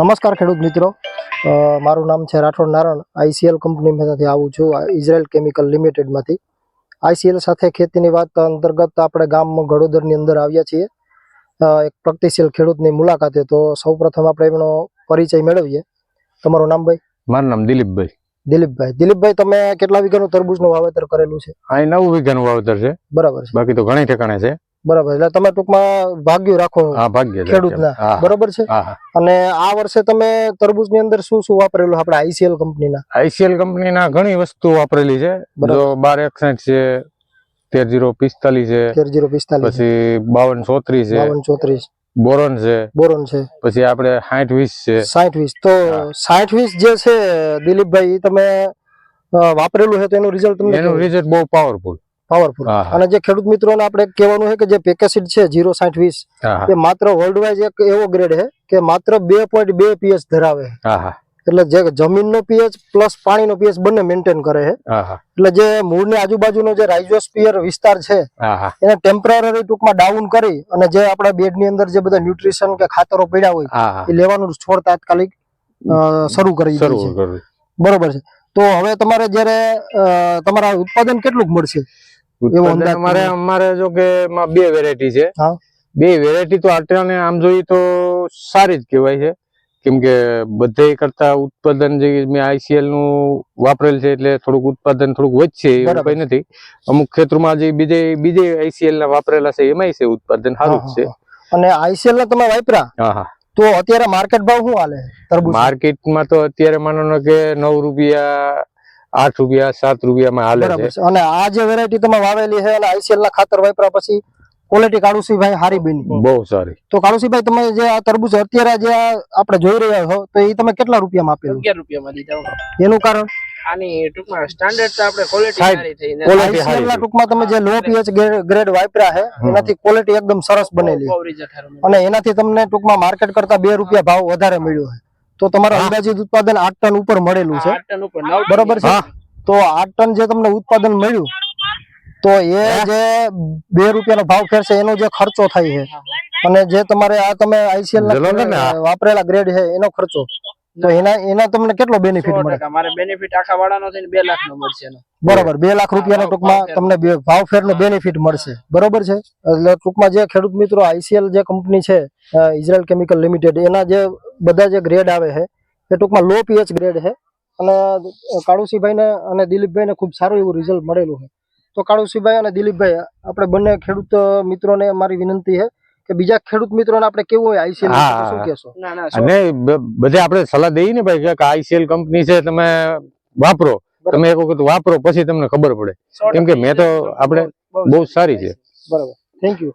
નમસ્કાર ખેડૂત મિત્રો. મારું નામ છે રાઠોડ નારાયણ. આઈસીએલ કંપનીમાંથી આવું છું આ ઇઝરાયલ કેમિકલ લિમિટેડમાંથી. આઈસીએલ સાથે ખેતીની વાત અંતર્ગત આપણે ગામ ગડોદરની અંદર આવ્યા છીએ. એક પ્રગતિશીલ ખેડૂતની મુલાકાતે. તો સૌપ્રથમ આપણે એમનો પરિચય મેળવીએ. તમારું નામ ભાઈ? મારું નામ દિલીપભાઈ. દિલીપભાઈ. દિલીપભાઈ તમે કેટલા વીઘાનું તરબૂચનું વાવેતર કરેલું છે? અહીં નવ વીઘાનું વાવેતર છે. બરાબર છે. બાકી તો ઘણી ઠેકાણે છે. બરાબર. એટલે તમે ટૂંકમાં ભાગ્યું રાખો ખેડૂતના. બરોબર છે? અને આ વર્ષે તમે તરબૂચની અંદર શું શું વાપરેલું આપણે આઈસીએલ કંપનીના? આઈસીએલ કંપનીના ઘણી વસ્તુ વાપરેલી છે. બાર એકસઠ છે તેર જીરો પિસ્તાલીસ છે તેર જીરો પિસ્તાલીસ. પછી બાવન ચોત્રીસ છે બાવન ચોત્રીસ. બોરોન છે બોરોન છે. પછી આપણે સાઠ વીસ છે. સાઠ વીસ. તો. સાઠ વીસ જે છે દિલીપભાઈ તમે વાપરેલું છે તો એનું રિઝલ્ટ તમને એનું રિઝલ્ટ બહુ પાવરફુલ પાવરફુલ અને જે ખેડૂત મિત્રોને આપણે કહેવાનું છે કે જે પેકેસીડ છે જીરો સાઠ વીસ એ માત્ર વર્લ્ડ વાઇઝ એક એવો ગ્રેડ છે કે માત્ર બે પોઈન્ટ બે પીએચ ધરાવે એટલે જે જમીનનો પીએચ પ્લસ પાણીનો પીએચ બંને મેન્ટેન કરે છે. એટલે જે મૂળની આજુબાજુનો જે રાઇઝોસ્પિયર વિસ્તાર છે એને ટેમ્પરરી ટૂંકમાં ડાઉન કરી અને જે આપણા બેડની અંદર જે બધા ન્યુટ્રિશન કે ખાતરો પડ્યા હોય એ લેવાનું છોડ તાત્કાલિક શરૂ કરી બરોબર છે. તો હવે તમારે જ્યારે તમારા ઉત્પાદન કેટલું મળશે? અમારે અમારે જો કે બે વેરાયટી છે. બે વેરાયટી તો આટલાને આમ જોઈએ તો સારી જ કહેવાય છે. કેમ કે બધે કરતા ઉત્પાદન જે મેં આઈસીએલનું વાપરેલ છે એટલે થોડુંક ઉત્પાદન થોડુંક વધશે એવું. કઈ નથી. અમુક ક્ષેત્રોમાં જે બીજે બીજે આઈસીએલ ના વાપરેલા છે એમાંય છે ઉત્પાદન સારું જ છે. અને આઈસીએલ ના તમે વાપરા હા હા. તો અત્યારે માર્કેટ ભાવ શું હાલે? માર્કેટમાં તો અત્યારે માનો કે નવ રૂપિયા આઠ રૂપિયા સાત રૂપિયામાં હાલે છે. છે. અને આ જે વેરાયટી તમે વાવેલી છે અને આઈસીએલ ના ખાતર વાપરા પછી ક્વોલિટી કાળુસીભાઈ હારી બની બહુ સારી. તો કાળુસીભાઈ તમે જે આ તરબૂચ અત્યારે જે આપણે જોઈ રહ્યા છો તો એ તમે કેટલા રૂપિયામાં આપેલું? અગિયાર રૂપિયામાં દીધા એનું કારણ? આની ટૂંકમાં સ્ટાન્ડર્ડ તો આપણે ક્વોલિટી સારી થઈ ને quality ICL હારી ના છે. ટૂંકમાં તમે જે લો પીએચ ગ્રેડ વાપરા છે એનાથી ક્વોલિટી એકદમ સરસ બનેલી સારું. અને એનાથી તમને ટૂંકમાં માર્કેટ કરતા બે રૂપિયા ભાવ વધારે મળ્યો છે. તો તમારા. અંદાજિત ઉત્પાદન આઠ ટન ઉપર મળેલું છે. બરોબર છે? હા. તો આઠ ટન જે તમને ઉત્પાદન મળ્યું તો એ જે બે રૂપિયાનો ભાવ ફેરશે એનો જે ખર્ચો થાય છે. અને જે તમારે આ તમે આઈસીએલ વાપરેલા ગ્રેડ છે એનો ખર્ચો. તો એના એના તમને કેટલો બેનિફિટ મળે? મારે બેનિફિટ આખા વાળાનો થઈને બે લાખ નો મળશે બરોબર બે લાખ રૂપિયાનો ટૂંકમાં તમને ભાવ ફેરનો બેનિફિટ મળશે. બરોબર છે? એટલે ટૂંકમાં જે ખેડૂત મિત્રો આઈસીએલ જે કંપની છે ઇઝરાયલ કેમિકલ લિમિટેડ એના જે બધા જે ગ્રેડ આવે છે એ ટૂંકમાં લો પીએચ ગ્રેડ છે. અને કાળુસીભાઈને અને દિલીપભાઈને ખૂબ સારું એવું રિઝલ્ટ મળેલું છે. તો કાળુસીભાઈ અને દિલીપભાઈ આપણે બંને ખેડૂત મિત્રોને મારી વિનંતી છે કે બીજા ખેડૂત મિત્રોને આપણે કેવું હોય આઈસીએલ હા, શું. કહેશો? ના ના સો અને બ- બધે આપણે સલાહ દઈએ ને ભાઈ કે આઈસીએલ કંપની છે તમે વાપરો. તમે એક વખત વાપરો પછી તમને ખબર પડે. કેમ કે મેં તો. આપણે બહુ બહુ સારી છે. બરાબર. Thank you